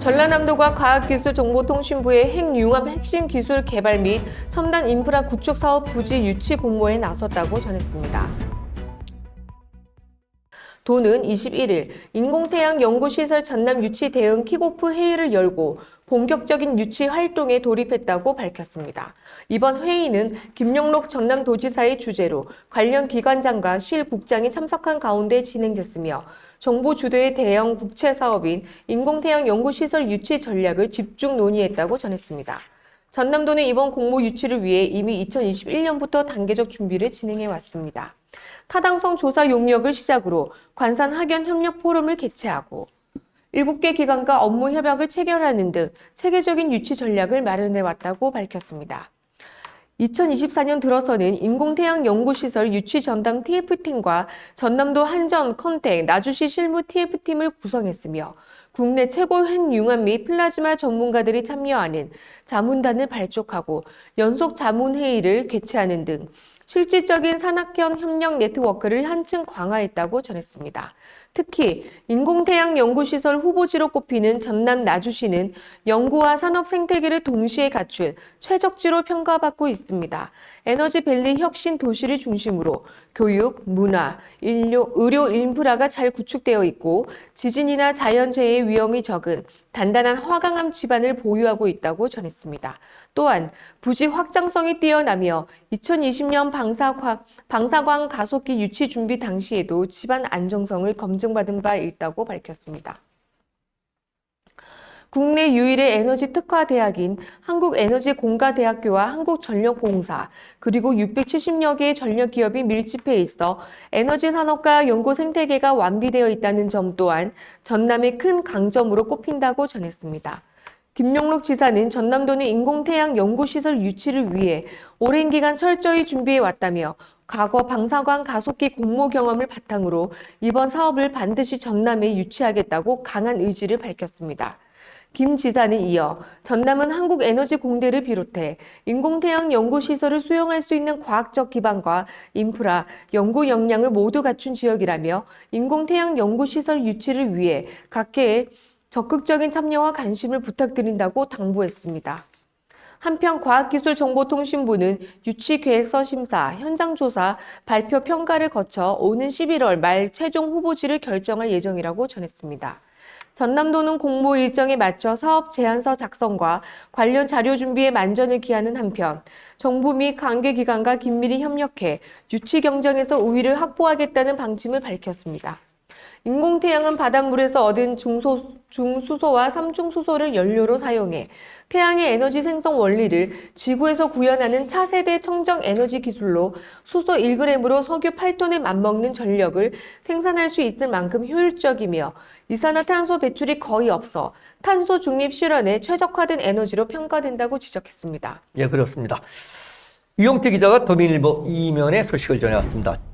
전라남도가 과학기술정보통신부의 핵융합 핵심 기술 개발 및 첨단 인프라 구축 사업 부지 유치 공모에 나섰다고 전했습니다. 도는 21일 인공태양 연구시설 전남 유치 대응 킥오프 회의를 열고 본격적인 유치 활동에 돌입했다고 밝혔습니다. 이번 회의는 김영록 전남도지사의 주재로 관련 기관장과 실 국장이 참석한 가운데 진행됐으며 정부 주도의 대형 국채 사업인 인공태양 연구시설 유치 전략을 집중 논의했다고 전했습니다. 전남도는 이번 공모 유치를 위해 이미 2021년부터 단계적 준비를 진행해 왔습니다. 타당성 조사 용역을 시작으로 관산 학연 협력 포럼을 개최하고 7개 기관과 업무 협약을 체결하는 등 체계적인 유치 전략을 마련해 왔다고 밝혔습니다. 2024년 들어서는 인공태양 연구시설 유치 전담 TF팀과 전남도 한전, 컨택, 나주시 실무 TF팀을 구성했으며 국내 최고 핵융합 및 플라즈마 전문가들이 참여하는 자문단을 발족하고 연속 자문회의를 개최하는 등 실질적인 산학형 협력 네트워크를 한층 강화했다고 전했습니다. 특히 인공태양 연구시설 후보지로 꼽히는 전남 나주시는 연구와 산업 생태계를 동시에 갖춘 최적지로 평가받고 있습니다. 에너지밸리 혁신 도시를 중심으로 교육, 문화, 인료, 의료 인프라가 잘 구축되어 있고 지진이나 자연재해 위험이 적은 단단한 화강암 지반을 보유하고 있다고 전했습니다. 또한 부지 확장성이 뛰어나며 2020년 방사광, 방사광 가속기 유치 준비 당시에도 집안 안정성을 검증받은 바 있다고 밝혔습니다. 국내 유일의 에너지 특화 대학인 한국에너지공과대학교와 한국전력공사 그리고 670여 개의 전력 기업이 밀집해 있어 에너지 산업과 연구 생태계가 완비되어 있다는 점 또한 전남의 큰 강점으로 꼽힌다고 전했습니다. 김용록 지사는 전남도는 인공태양 연구시설 유치를 위해 오랜 기간 철저히 준비해 왔다며 과거 방사광 가속기 공모 경험을 바탕으로 이번 사업을 반드시 전남에 유치하겠다고 강한 의지를 밝혔습니다. 김 지사는 이어 전남은 한국에너지공대를 비롯해 인공태양 연구시설을 수용할 수 있는 과학적 기반과 인프라, 연구 역량을 모두 갖춘 지역이라며 인공태양 연구시설 유치를 위해 각계의 적극적인 참여와 관심을 부탁드린다고 당부했습니다. 한편 과학기술정보통신부는 유치계획서 심사, 현장조사, 발표 평가를 거쳐 오는 11월 말 최종 후보지를 결정할 예정이라고 전했습니다. 전남도는 공모 일정에 맞춰 사업 제안서 작성과 관련 자료 준비에 만전을 기하는 한편 정부 및 관계기관과 긴밀히 협력해 유치 경쟁에서 우위를 확보하겠다는 방침을 밝혔습니다. 인공태양은 바닷물에서 얻은 중소, 중수소와 삼중수소를 연료로 사용해 태양의 에너지 생성 원리를 지구에서 구현하는 차세대 청정 에너지 기술로 수소 1g으로 석유 8톤에 맞먹는 전력을 생산할 수 있을 만큼 효율적이며 이산화탄소 배출이 거의 없어 탄소 중립 실현에 최적화된 에너지로 평가된다고 지적했습니다. 예, 그렇습니다. 이용태 기자가 도민일보 이면의 소식을 전해왔습니다.